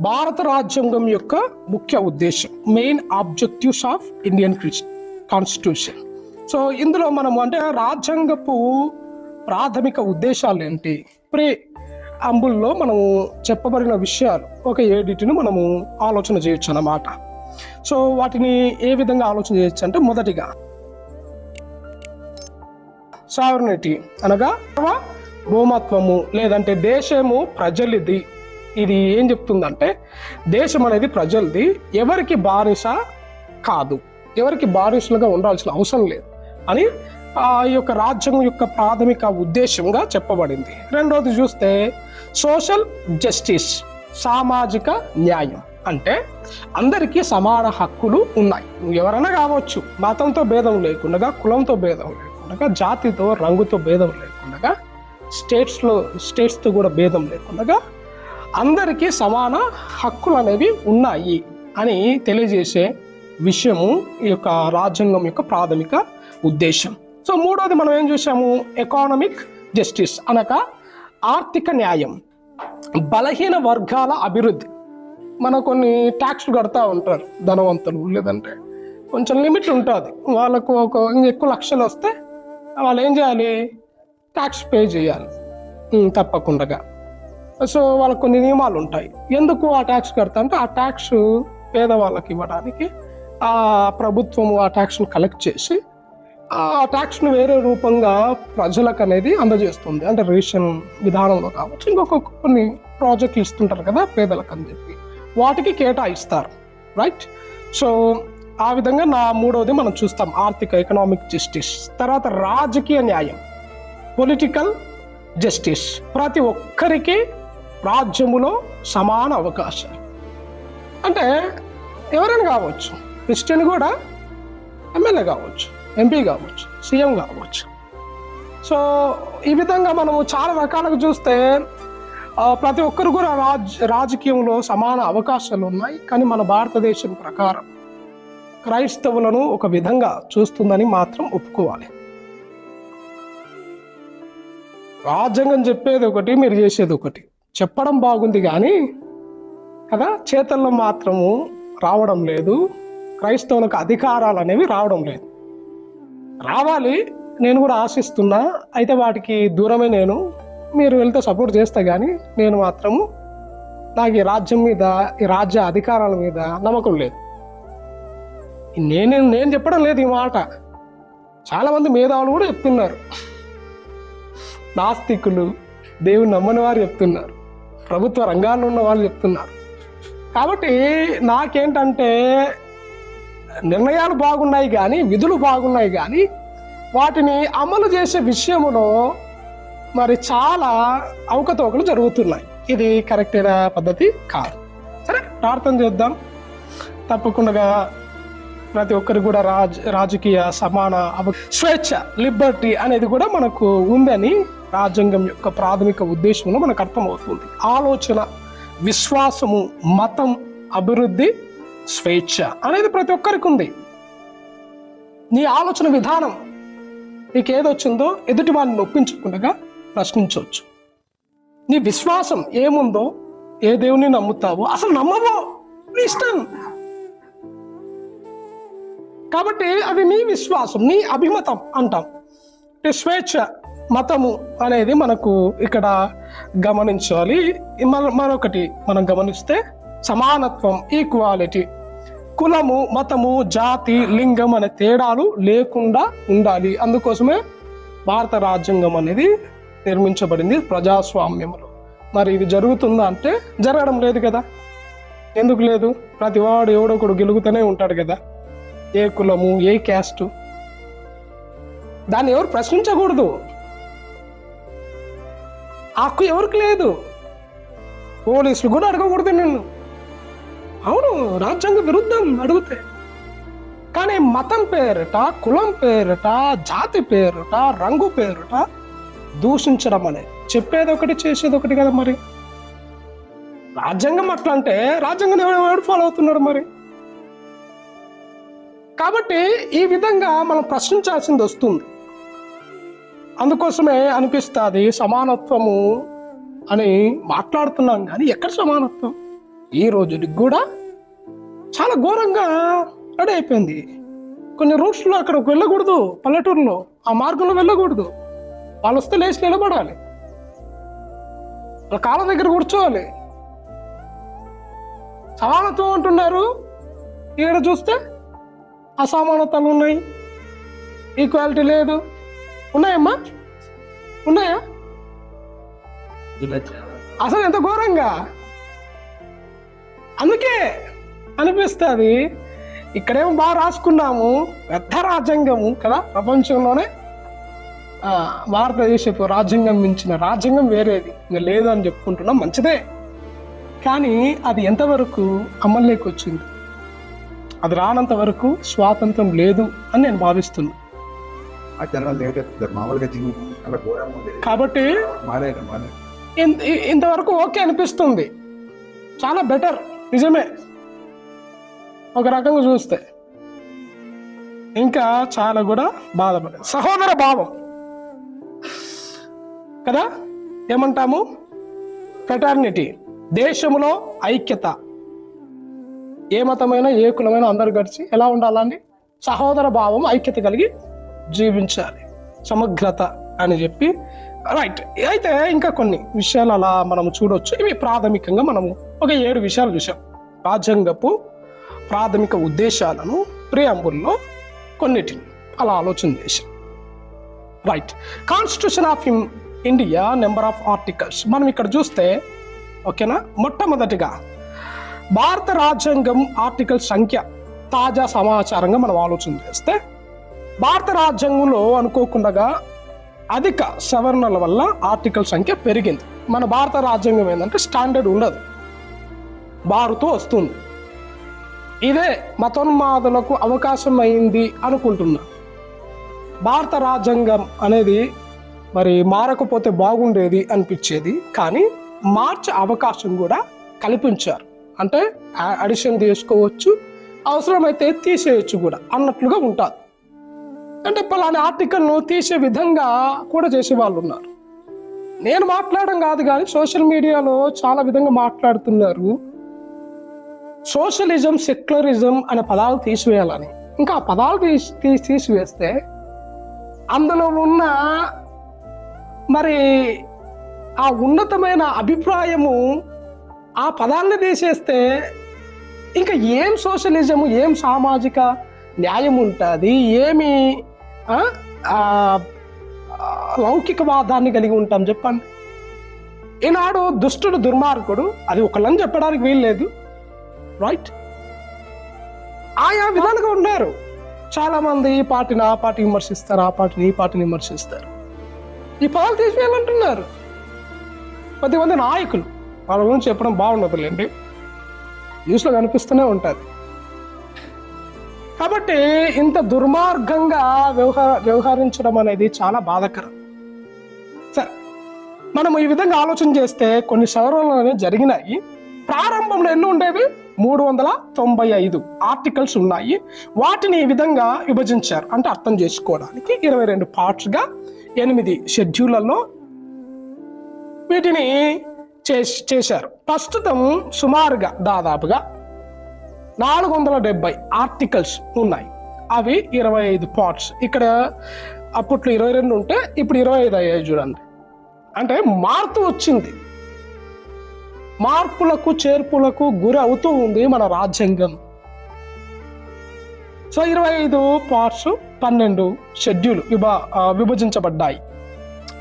భారత రాజ్యాంగం యొక్క ముఖ్య ఉద్దేశం main objectives of Indian constitution so ఇందులో మనం అంటే రాజ్యాంగపు ప్రాథమిక ఉద్దేశాలు ఏంటి? ప్రే అంబుల్లో మనము చెప్పబడిన విషయాలు ఒక ఏడిటిని మనము ఆలోచన చేయొచ్చు అన్నమాట. సో వాటిని ఏ విధంగా ఆలోచన చేయొచ్చు అంటే మొదటిగా సావర్నిటీ అనగా భూమత్వము లేదంటే దేశము ప్రజలిది. ఇది ఏం చెప్తుందంటే దేశం అనేది ప్రజలది ఎవరికి బానిస కాదు. ఎవరికి బానిసలుగా ఉండాల్సిన అవసరం లేదు అని ఆ యొక్క రాజ్యం యొక్క ప్రాథమిక ఉద్దేశంగా చెప్పబడింది. రెండోది చూస్తే సోషల్ జస్టిస్ సామాజిక న్యాయం అంటే అందరికీ సమాన హక్కులు ఉన్నాయి. నువ్వు ఎవరైనా కావచ్చు మతంతో భేదం లేకుండా కులంతో భేదం లేకుండా జాతితో రంగుతో భేదం లేకుండా స్టేట్స్లో స్టేట్స్తో కూడా భేదం లేకుండా అందరికీ సమాన హక్కులు అనేవి ఉన్నాయి అని తెలియజేసే విషయము ఈ యొక్క రాజ్యాంగం యొక్క ప్రాథమిక ఉద్దేశం. సో మూడోది మనం ఏం చూసాము ఎకానమిక్ జస్టిస్ అనగా ఆర్థిక న్యాయం. బలహీన వర్గాల అభివృద్ధి. మన కొన్ని ట్యాక్స్లు కడతా ఉంటారు ధనవంతులు లేదంటే కొంచెం లిమిట్ ఉంటుంది. వాళ్ళకు ఒక ఎక్కువ లక్షలు వస్తే వాళ్ళు ఏం చేయాలి? ట్యాక్స్ పే చేయాలి. తప్పకుండా. సో వాళ్ళకు కొన్ని నియమాలు ఉంటాయి. ఎందుకు ఆ ట్యాక్స్ కడతా అంటే ఆ ట్యాక్స్ పేదవాళ్ళకి ఇవ్వడానికి ఆ ప్రభుత్వము ఆ ట్యాక్స్ను కలెక్ట్ చేసి ఆ ట్యాక్స్ను వేరే రూపంగా ప్రజలకు అనేది అందజేస్తుంది. అంటే రేషన్ విధానంలో కావచ్చు ఇంకొక కొన్ని ప్రాజెక్టులు ఇస్తుంటారు కదా పేదలకు అని చెప్పి. వాటికి కేటాయిస్తారు. రైట్ సో ఆ విధంగా నా మూడవది మనం చూస్తాం. ఆర్థిక ఎకనామిక్ జస్టిస్ తర్వాత రాజకీయ న్యాయం. పొలిటికల్ జస్టిస్ ప్రతి ఒక్కరికి రాజ్యములో సమాన అవకాశాలు అంటే ఎవరైనా కావచ్చు క్రిస్టియన్ కూడా ఎమ్మెల్యే కావచ్చు ఎంపీ కావచ్చు సీఎం కావచ్చు. సో ఈ విధంగా మనము చాలా రకాలుగా చూస్తే ప్రతి ఒక్కరు కూడా రాజ్ రాజకీయంలో సమాన అవకాశాలు ఉన్నాయి. కానీ మన భారతదేశం ప్రకారం క్రైస్తవులను ఒక విధంగా చూస్తుందని మాత్రం ఒప్పుకోవాలి. రాజ్యాంగం చెప్పేది ఒకటి మీరు చేసేది ఒకటి. చెప్పడం బాగుంది కానీ కదా చేతల్లో మాత్రము రావడం లేదు. క్రైస్తవులకు అధికారాలు అనేవి రావడం లేదు. రావాలి నేను కూడా ఆశిస్తున్నా. అయితే వాటికి దూరమే నేను. మీరు వెళ్తే సపోర్ట్ చేస్తా కానీ నేను మాత్రము నాకు ఈ రాజ్యం మీద ఈ రాజ్య అధికారాల మీద నమ్మకం లేదు. నేను నేను చెప్పడం లేదు ఈ మాట. చాలామంది మేధావులు కూడా చెప్తున్నారు. నాస్తికులు దేవుని నమ్మని వారు చెప్తున్నారు. ప్రభుత్వ రంగాల్లో ఉన్న వాళ్ళు చెప్తున్నారు. కాబట్టి నాకేంటంటే నిర్ణయాలు బాగున్నాయి కానీ విధులు బాగున్నాయి కానీ వాటిని అమలు చేసే విషయంలో మరి చాలా అవకతవకలు జరుగుతున్నాయి. ఇది కరెక్ట్ అయిన పద్ధతి? కాదు. సరే ప్రార్థన చేద్దాం. తప్పకుండా ప్రతి ఒక్కరికి కూడా రాజ్ రాజకీయ సమాన అవ స్వేచ్ఛ లిబర్టీ అనేది కూడా మనకు ఉందని రాజ్యాంగం యొక్క ప్రాథమిక ఉద్దేశంలో మనకు అర్థమవుతుంది. ఆలోచన విశ్వాసము మతం అభివృద్ధి స్వేచ్ఛ అనేది ప్రతి ఒక్కరికి ఉంది. నీ ఆలోచన విధానం నీకు ఏదొచ్చిందో ఎదుటి వాడిని ఒప్పించకుండా ప్రశ్నించవచ్చు. నీ విశ్వాసం ఏముందో ఏ దేవుని నమ్ముతావో అసలు నమ్మవో నీ ఇష్టం. కాబట్టి అది నీ విశ్వాసం నీ అభిమతం అంటాం స్వేచ్ఛ మతము అనేది మనకు ఇక్కడ గమనించాలి. మరొకటి మనం గమనిస్తే సమానత్వం ఈక్వాలిటీ కులము మతము జాతి లింగం అనే తేడాలు లేకుండా ఉండాలి. అందుకోసమే భారత రాజ్యాంగం అనేది నిర్మించబడింది ప్రజాస్వామ్యంలో. మరి ఇది జరుగుతుందా అంటే జరగడం లేదు కదా. ఎందుకు లేదు? ప్రతి వాడు ఎవడొకడు ఒకడు గెలుగుతూనే ఉంటాడు కదా. ఏ కులము ఏ క్యాస్ట్? దాన్ని ఎవరు ప్రశ్నించకూడదు. హక్కు ఎవరికి లేదు. పోలీసులు కూడా అడగకూడదు నిన్ను. అవును రాజ్యాంగ విరుద్ధం అడిగితే. కానీ మతం పేరిట కులం పేరిట జాతి పేరిట రంగు పేరిట దూషించడం అనేది చెప్పేది ఒకటి చేసేది ఒకటి కదా మరి. రాజ్యాంగం అట్లా అంటే రాజ్యాంగం ఎవరు ఫాలో అవుతున్నాడు మరి? కాబట్టి ఈ విధంగా మనం ప్రశ్నించాల్సింది వస్తుంది. అందుకోసమే అనిపిస్తుంది సమానత్వము అని మాట్లాడుతున్నాం కానీ ఎక్కడ సమానత్వం? ఈ రోజుకి కూడా చాలా ఘోరంగా రెడీ అయిపోయింది. కొన్ని రూట్స్లో అక్కడ వెళ్ళకూడదు పల్లెటూరులో ఆ మార్గంలో వెళ్ళకూడదు. వాళ్ళు వస్తే లేచి నిలబడాలి. వాళ్ళ కాళ్ళ దగ్గర కూర్చోవాలి. సమానత్వం అంటున్నారు. ఇక్కడ చూస్తే అసమానతలు ఉన్నాయి. ఈక్వాలిటీ లేదు. ఉన్నాయమ్మా? ఉన్నాయా? అసలు ఎంత ఘోరంగా? అందుకే అనిపిస్తుంది ఇక్కడేమో బాగా రాసుకున్నాము పెద్ద రాజ్యాంగము కదా ప్రపంచంలోనే. భారతదేశపు రాజ్యాంగం మించిన రాజ్యాంగం వేరేది. ఇంకా లేదు అని చెప్పుకుంటున్నాం మంచిదే. కానీ అది ఎంతవరకు అమల్లోకి వచ్చింది? అది రానంత వరకు స్వాతంత్రం లేదు అని నేను లేట్ మామూలుగా తిని అలా ఘోరంగా ఉండేది కాబట్టి మారే ఇంతవరకు ఓకే అనిపిస్తుంది. చాలా బెటర్. నిజమే. ఒక రకంగా చూస్తే. ఇంకా చాలా కూడా బాధపడే సహోదర భావం. కదా? ఏమంటాము? ఫెటర్నిటీ దేశంలో ఐక్యత. ఏ మతమైన ఏ కులమైన అందరు కలిసి ఎలా ఉండాలండి? సహోదర భావం ఐక్యత కలిగి జీవించాలి. సమగ్రత అని చెప్పి రైట్ అయితే ఇంకా కొన్ని విషయాలు అలా మనం చూడవచ్చు ఇవి ప్రాథమికంగా మనము ఒక ఏడు విషయాలు చూసాం రాజ్యాంగపు ప్రాథమిక ఉద్దేశాలను ప్రియాంబుల్లో కొన్నిటిని అలా ఆలోచన చేశాం. Right constitution of India number of articles మనం ఇక్కడ చూస్తే ఓకేనా మొట్టమొదటిగా భారత రాజ్యాంగం ఆర్టికల్ సంఖ్య తాజా సమాచారంగా మనం ఆలోచన చేస్తే భారత రాజ్యాంగంలో అనుకోకుండా అధిక సవరణల వల్ల ఆర్టికల్ సంఖ్య పెరిగింది. మన భారత రాజ్యాంగం ఏంటంటే స్టాండర్డ్ ఉండదు. బారుతో వస్తుంది. ఇదే మతోన్మాదులకు అవకాశం అయింది అనుకుంటున్నా. భారత రాజ్యాంగం అనేది మరి మారకపోతే బాగుండేది అనిపించేది. కానీ మార్చే అవకాశం కూడా కల్పించారు. అంటే అడిషన్ చేసుకోవచ్చు అవసరమైతే తీసేయచ్చు కూడా అన్నట్లుగా ఉంటుంది అంటే పలానా ఆర్టికల్ను తీసే విధంగా కూడా చేసే వాళ్ళు ఉన్నారు. నేను మాట్లాడడం కాదు కానీ సోషల్ మీడియాలో చాలా విధంగా మాట్లాడుతున్నారు. సోషలిజం సెక్యులరిజం అనే పదాలు తీసివేయాలని. ఇంకా ఆ పదాలు తీసి తీసి తీసివేస్తే అందులో ఉన్న మరి ఆ ఉన్నతమైన అభిప్రాయము ఆ పదాలను తీసేస్తే ఇంకా ఏం సోషలిజము ఏం సామాజిక న్యాయం ఉంటుంది ఏమి లౌకికవాదాన్ని కలిగి ఉంటాం చెప్పండి. ఈనాడు దుష్టుడు దుర్మార్గుడు అది ఒకళ్ళని చెప్పడానికి వీల్లేదు. రైట్ ఆయా విధాలుగా ఉన్నారు. చాలా మంది ఈ పార్టీని ఆ పార్టీ విమర్శిస్తారు ఆ పార్టీని ఈ పార్టీని విమర్శిస్తారు. ఈ పదాలు తీసివేయాలంటున్నారు. కొద్దిమంది నాయకులు వాళ్ళ గురించి చెప్పడం బాగుండదులేండి. న్యూస్లో కనిపిస్తూనే ఉంటుంది. కాబట్టి ఇంత దుర్మార్గంగా వ్యవహార వ్యవహరించడం అనేది చాలా బాధాకరం. సరే మనం ఈ విధంగా ఆలోచన చేస్తే కొన్ని సవరణలు అనేవి జరిగినాయి. ప్రారంభంలో ఎన్ని ఉండేవి? మూడు వందల తొంభై ఐదు ఆర్టికల్స్ ఉన్నాయి. వాటిని ఈ విధంగా విభజించారు. అంటే అర్థం చేసుకోవడానికి ఇరవై రెండు పార్ట్స్గా ఎనిమిది షెడ్యూళ్ళలో వీటిని చేశారు. ప్రస్తుతం సుమారుగా దాదాపుగా నాలుగు వందల డెబ్బై ఆర్టికల్స్ ఉన్నాయి. అవి ఇరవై ఐదు పార్ట్స్ ఇక్కడ అప్పట్లో ఇరవై రెండు ఉంటే ఇప్పుడు ఇరవై ఐదు అయ్యాయి చూడండి. అంటే మార్పు వచ్చింది. మార్పులకు చేర్పులకు గురి అవుతూ ఉంది మన రాజ్యాంగం. సో ఇరవై ఐదు పార్ట్స్ పన్నెండు షెడ్యూల్ విభా విభజించబడ్డాయి.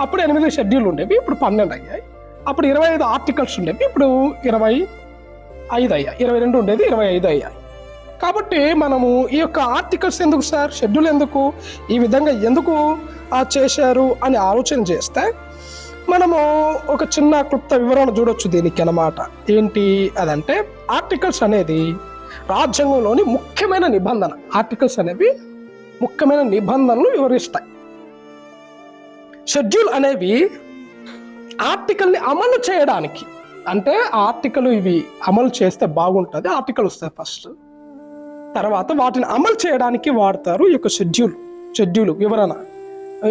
అప్పుడు ఎనిమిది షెడ్యూల్ ఉండేవి ఇప్పుడు పన్నెండు అయ్యాయి. అప్పుడు ఇరవై ఐదు ఆర్టికల్స్ ఉండేవి ఇప్పుడు ఇరవై ఐదు అయ్యాయి ఇరవై రెండు ఉండేది ఇరవై ఐదు అయ్యాయి కాబట్టి మనము ఈ యొక్క ఆర్టికల్స్ ఎందుకు సార్? షెడ్యూల్ ఎందుకు? ఈ విధంగా ఎందుకు చేశారు అని ఆలోచన చేస్తే మనము ఒక చిన్న క్లుప్త వివరణ చూడొచ్చు దీనికి అనమాట ఏంటి అదంటే ఆర్టికల్స్ అనేది రాజ్యాంగంలోని ముఖ్యమైన నిబంధన. ఆర్టికల్స్ అనేవి ముఖ్యమైన నిబంధనలు వివరిస్తాయి. షెడ్యూల్ అనేవి ఆర్టికల్ని అమలు చేయడానికి అంటే ఆర్టికల్ ఇవి అమలు చేస్తే బాగుంటుంది ఆర్టికల్ వస్తాయి ఫస్ట్ తర్వాత వాటిని అమలు చేయడానికి వాడతారు ఈ యొక్క షెడ్యూల్ షెడ్యూల్ వివరణ.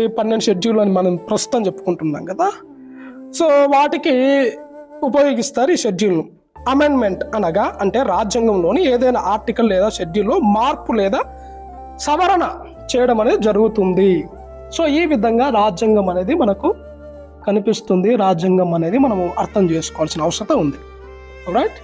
ఈ పన్నెండు షెడ్యూల్ అని మనం ప్రస్తుతం చెప్పుకుంటున్నాం కదా. సో వాటికి ఉపయోగిస్తారు ఈ షెడ్యూల్ను అమెండ్మెంట్ అనగా అంటే రాజ్యాంగంలోని ఏదైనా ఆర్టికల్ లేదా షెడ్యూల్లో మార్పు లేదా సవరణ చేయడం అనేది జరుగుతుంది. సో ఈ విధంగా రాజ్యాంగం అనేది మనకు కనిపిస్తుంది. రాజ్యాంగం అనేది మనము అర్థం చేసుకోవాల్సిన అవసరం ఉంది. రైట్